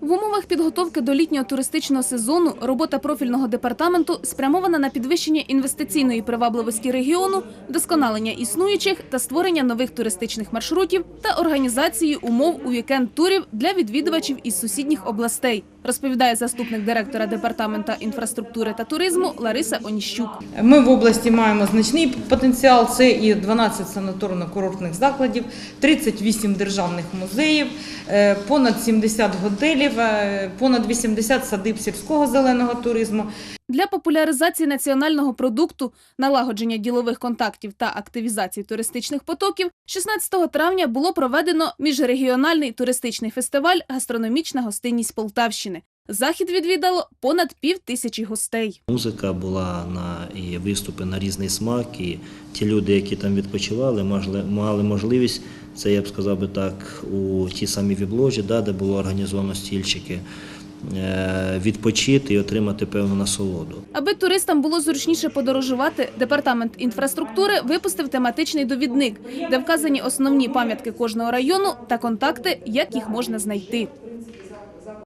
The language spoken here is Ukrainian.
В умовах підготовки до літнього туристичного сезону робота профільного департаменту спрямована на підвищення інвестиційної привабливості регіону, досконалення існуючих та створення нових туристичних маршрутів та організації умов у вікенд-турів для відвідувачів із сусідніх областей, розповідає заступник директора департамента інфраструктури та туризму Лариса Оніщук. Ми в області маємо значний потенціал. Це і 12 санаторно-курортних закладів, 38 державних музеїв, е, понад 70 готелів, е, понад 80 садиб сільського зеленого туризму. Для популяризації національного продукту, налагодження ділових контактів та активізації туристичних потоків 16 травня було проведено міжрегіональний туристичний фестиваль Гастрономічна гостинність Полтавщини. Захід відвідало понад пів тисячі гостей. Музика була на і виступи на різний смак, і ті люди, які там відпочивали, мали можливість, це я б сказав би так, у тій самій вібложі, да, де було організовано стільчики, відпочити і отримати певну насолоду. Аби туристам було зручніше подорожувати, департамент інфраструктури випустив тематичний довідник, де вказані основні пам'ятки кожного району та контакти, як їх можна знайти.